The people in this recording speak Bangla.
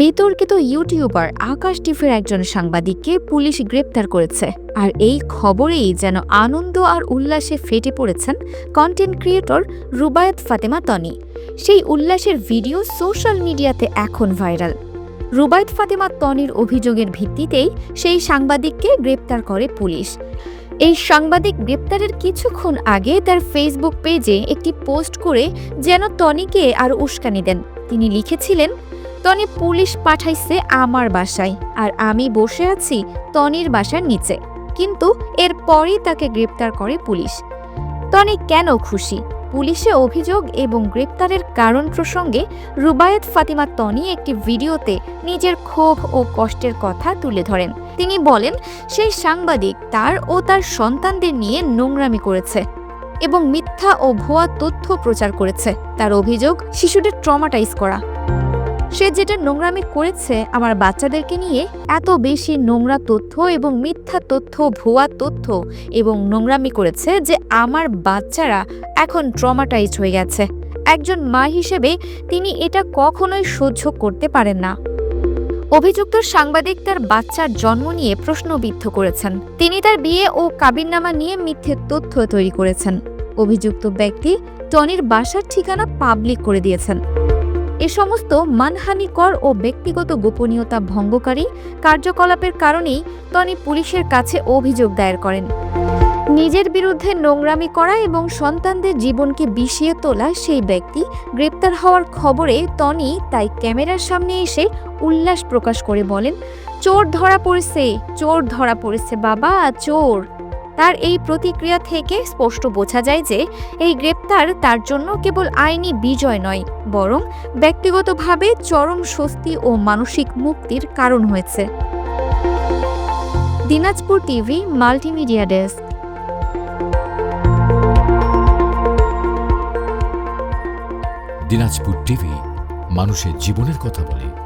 বিতর্কিত ইউটিউবার আকাশ টিভির একজন সাংবাদিককে পুলিশ গ্রেপ্তার করেছে। আর এই খবরেই যেন আনন্দ আর উল্লাসে ফেটে পড়েছেন কন্টেন্ট ক্রিয়েটর রুবায়ত ফাতেমা তনি। সেই উল্লাসের ভিডিও সোশ্যাল মিডিয়াতে এখন ভাইরাল। রুবায়ত ফাতেমা তনির অভিযোগের ভিত্তিতেই সেই সাংবাদিককে গ্রেপ্তার করে পুলিশ। এই সাংবাদিক গ্রেপ্তারের কিছুক্ষণ আগে তার ফেসবুক পেজে একটি পোস্ট করে যেন টনিকে আর উস্কানি দেন। তিনি লিখেছিলেন টনি পুলিশ পাঠাইছে আমার বাসায়, আর আমি বসে আছি টনির বাসার নিচে। কিন্তু এরপরই তাকে গ্রেপ্তার করে পুলিশ। টনি কেন খুশি? পুলিশে অভিযোগ এবং গ্রেপ্তারের কারণ প্রসঙ্গে রুবায়েত ফাতিমা টনি একটি ভিডিওতে নিজের ক্ষোভ ও কষ্টের কথা তুলে ধরেন। তিনি বলেন, সেই সাংবাদিক তার ও তার সন্তানদের নিয়ে নোংরামি করেছে এবং মিথ্যা ও ভুয়া তথ্য প্রচার করেছে। তার অভিযোগ শিশুদের ট্রমাটাইজ করা। সে যেটা নোংরামি করেছে আমার বাচ্চাদেরকে নিয়ে, এত বেশি নোংরা তথ্য এবং মিথ্যা তথ্য, ভুয়া তথ্য এবং নোংরামি করেছে যে আমার বাচ্চারা এখন ট্রমাটাইজড হয়ে গেছে। একজন মা হিসেবে তিনি এটা কখনোই সহ্য করতে পারেন না। অভিযুক্ত সাংবাদিক তার বাচ্চার জন্ম নিয়ে প্রশ্নবিদ্ধ করেছেন। তিনি তার বিয়ে ও কাবিননামা নিয়ে মিথ্যে তথ্য তৈরি করেছেন। অভিযুক্ত ব্যক্তি টনির বাসার ঠিকানা পাবলিক করে দিয়েছেন। এ সমস্ত মানহানিকর ও ব্যক্তিগত গোপনীয়তা ভঙ্গকারী কার্যকলাপের কারণেই টনি পুলিশের কাছে অভিযোগ দায়ের করেন। নিজের বিরুদ্ধে নোংরামি করা এবং সন্তানদের জীবনকে বিষিয়ে তোলা সেই ব্যক্তি গ্রেপ্তার হওয়ার খবরে টনি তাই ক্যামেরার সামনে এসে উল্লাস প্রকাশ করে বলেন, চোর ধরা পড়েছে, চোর ধরা পড়েছে বাবা, চোর। তার এই প্রতিক্রিয়া থেকে স্পষ্ট বোঝা যায় যে এই গ্রেপ্তার তার জন্য কেবল আইনি বিজয় নয়, বরং ব্যক্তিগতভাবে চরম স্বস্তি ও মানসিক মুক্তির কারণ হয়েছে। Dinajpur TV, multimedia desk. Dinajpur TV, মানুষের জীবনের কথা বলে।